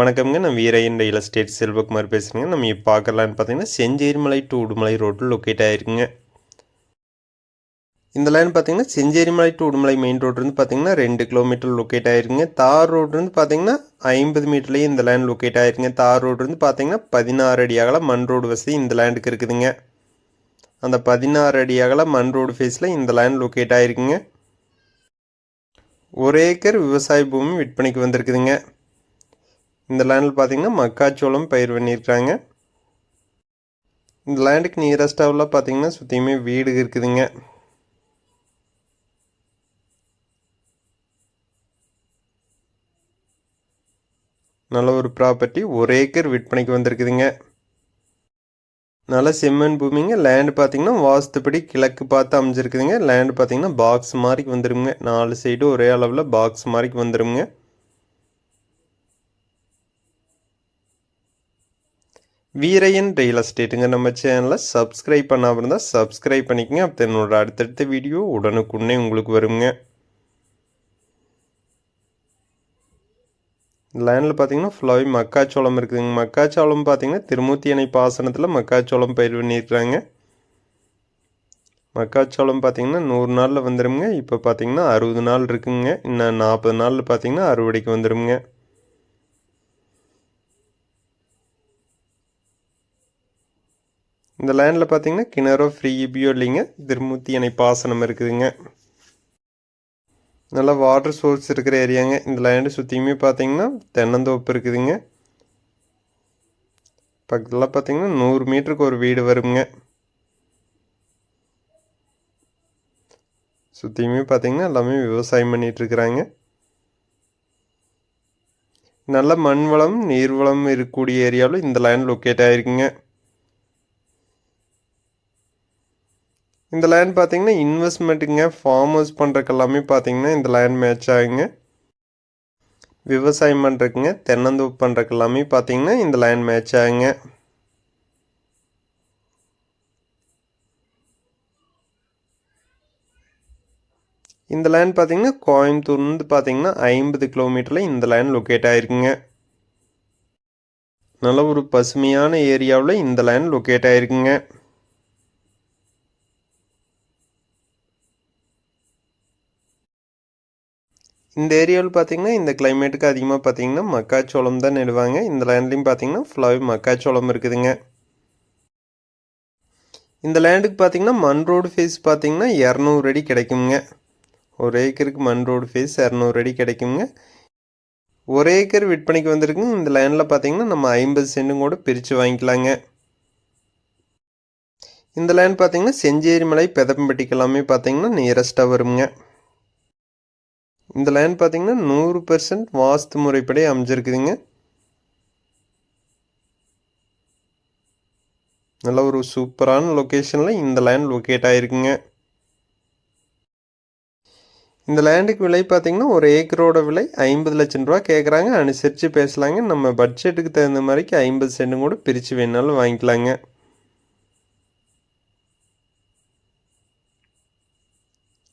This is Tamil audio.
வணக்கம்ங்க. நான் வீரையன் ரியல் எஸ்டேட் செல்வகுமார் பேசுகிறேங்க நம்ம இப்போ பார்க்கலான்னு பார்த்தீங்கன்னா செஞ்சேரிமலை டு உடுமலை ரோட்டில் லொக்கேட் ஆகிருக்குங்க இந்த லைன் பார்த்தீங்கன்னா செஞ்சேரிமலை டு உடுமலை மெயின் ரோட்லேருந்து பார்த்தீங்கன்னா ரெண்டு கிலோமீட்டர் லொக்கேட் ஆகிருக்குங்க தார் ரோடு பார்த்தீங்கன்னா ஐம்பது மீட்டர்லேயே இந்த லைன் லொக்கேட் ஆகிருக்குங்க தார் ரோடு பார்த்தீங்கன்னா பதினாறு அடி அகல மண் ரோடு வசதி இந்த லேண்டுக்கு இருக்குதுங்க. அந்த பதினாறு அடி அகல மண் ரோடு ஃபேஸில் இந்த லைன் லொக்கேட் ஆகிருக்குங்க ஒரு ஏக்கர் விவசாய பூமி விற்பனைக்கு வந்திருக்குதுங்க. இந்த லேண்டில் பார்த்தீங்கன்னா மக்காச்சோளம் பயிர் பண்ணியிருக்காங்க இந்த லேண்டுக்கு நியரஸ்டாவில் பார்த்தீங்கன்னா சுற்றியுமே வீடு இருக்குதுங்க. நல்ல ஒரு ப்ராப்பர்ட்டி ஒரு ஏக்கர் விற்பனைக்கு வந்திருக்குதுங்க. நல்ல செம்மண் பூமிங்க. லேண்டு பார்த்தீங்கன்னா வாஸ்துப்படி கிழக்கு பார்த்து அமைஞ்சிருக்குதுங்க. லேண்டு பார்த்தீங்கன்னா பாக்ஸ் மாதிரி வந்துருங்க. நாலு சைடு ஒரே அளவில் பாக்ஸ் மாதிரி வந்துருங்க. வீரையன் ரியல் எஸ்டேட்டுங்க நம்ம சேனலை சப்ஸ்கிரைப் பண்ணாமல் இருந்தால் சப்ஸ்கிரைப் பண்ணிக்கங்க. அப்போ என்னோட அடுத்தடுத்த வீடியோ உடனுக்குடனே உங்களுக்கு வருங்க. லேண்டில் பார்த்தீங்கன்னா ஃபுல்லாகவே மக்காச்சோளம் இருக்குதுங்க. மக்காச்சோளம் பார்த்தீங்கன்னா திருமூர்த்தி அணை பாசனத்தில் மக்காச்சோளம் பயிர் பண்ணியிருக்கிறாங்க மக்காச்சோளம் பார்த்தீங்கன்னா நூறு நாளில் வந்துடுங்க இப்போ பார்த்தீங்கன்னா அறுபது நாள் இருக்குங்க. இன்னும் நாற்பது நாளில் பார்த்தீங்கன்னா அறுவடைக்கு வந்துடுங்க இந்த லேண்டில் பார்த்தீங்கன்னா கிணறோ ஃப்ரீ இபியோ இல்லைங்க. திருமூர்த்தி அணை பாசனம் இருக்குதுங்க. நல்லா வாட்டர் சோர்ஸ் இருக்கிற ஏரியாங்க இந்த லேண்டு சுற்றியுமே பார்த்தீங்கன்னா தென்னந்தோப்பு இருக்குதுங்க. பக்கத்தில் பார்த்தீங்கன்னா நூறு மீட்டருக்கு ஒரு வீடு வருங்க. சுற்றியுமே பார்த்தீங்கன்னா எல்லாமே விவசாயம் பண்ணிகிட்ருக்குறாங்க நல்ல மண் வளம் நீர் வளம் இருக்கக்கூடிய ஏரியாவில் இந்த லேண்ட் லொக்கேட் ஆகிருக்குங்க இந்த லேண்ட் பார்த்தீங்கன்னா இன்வெஸ்ட்மெண்ட்டுங்க ஃபார்ம் ஹவுஸ் பண்ணுறக்கு எல்லாமே பார்த்தீங்கன்னா இந்த லேண்ட் மேட்ச் ஆகுங்க. விவசாயம் பண்ணுறதுக்குங்க தென்னந்தோப்பு பண்ணுறக்கு எல்லாமே பார்த்தீங்கன்னா இந்த லேண்ட் மேட்ச் ஆகுங்க. இந்த லேண்ட் பார்த்தீங்கன்னா கோயம்புத்தூர்லேருந்து பார்த்தீங்கன்னா ஐம்பது கிலோமீட்டரில் இந்த லேண்ட் லொக்கேட் ஆகிருக்குங்க நல்ல ஒரு பசுமையான ஏரியாவில் இந்த லேண்ட் லொக்கேட் ஆகிருக்குங்க இந்த ஏரியாவில் பார்த்தீங்கன்னா இந்த கிளைமேட்டுக்கு அதிகமாக பார்த்தீங்கன்னா மக்காச்சோளம் தான் நடுவாங்க. இந்த லேண்ட்லேயும் பார்த்தீங்கன்னா ஃபுல்லாகவே மக்காச்சோளம் இருக்குதுங்க. இந்த லேண்டுக்கு பார்த்தீங்கன்னா மண் ரோடு ஃபேஸ் பார்த்தீங்கன்னா இரநூறு அடி கிடைக்குங்க. ஒரு ஏக்கருக்கு மண் ரோடு ஃபேஸ் இரநூறு அடி கிடைக்குங்க. ஒரு ஏக்கர் விற்பனைக்கு வந்திருக்குங்க இந்த லேண்டில் பார்த்தீங்கன்னா நம்ம ஐம்பது சென்டும் கூட பிரித்து வாங்கிக்கலாங்க. இந்த லேண்ட் பார்த்தீங்கன்னா செஞ்சேரி மலை பெதம்பட்டிக்கு எல்லாமே பார்த்தீங்கன்னா நியரஸ்ட்டாக வருங்க. இந்த லேண்ட் பார்த்தீங்கன்னா நூறு பெர்சன்ட் வாஸ்து முறைப்படி அமைஞ்சிருக்குதுங்க. நல்ல ஒரு சூப்பரான லொக்கேஷனில் இந்த லேண்ட் லொக்கேட் ஆகிருக்குங்க இந்த லேண்டுக்கு விலை பார்த்தீங்கன்னா ஒரு ஏக்கரோட விலை ஐம்பது லட்சம் ரூபா கேட்குறாங்க அனுசரித்து பேசலாங்க. நம்ம பட்ஜெட்டுக்கு தகுந்த மாதிரிக்கு ஐம்பது சென்டும் கூட பிரித்து வேணாலும் வாங்கிக்கலாங்க.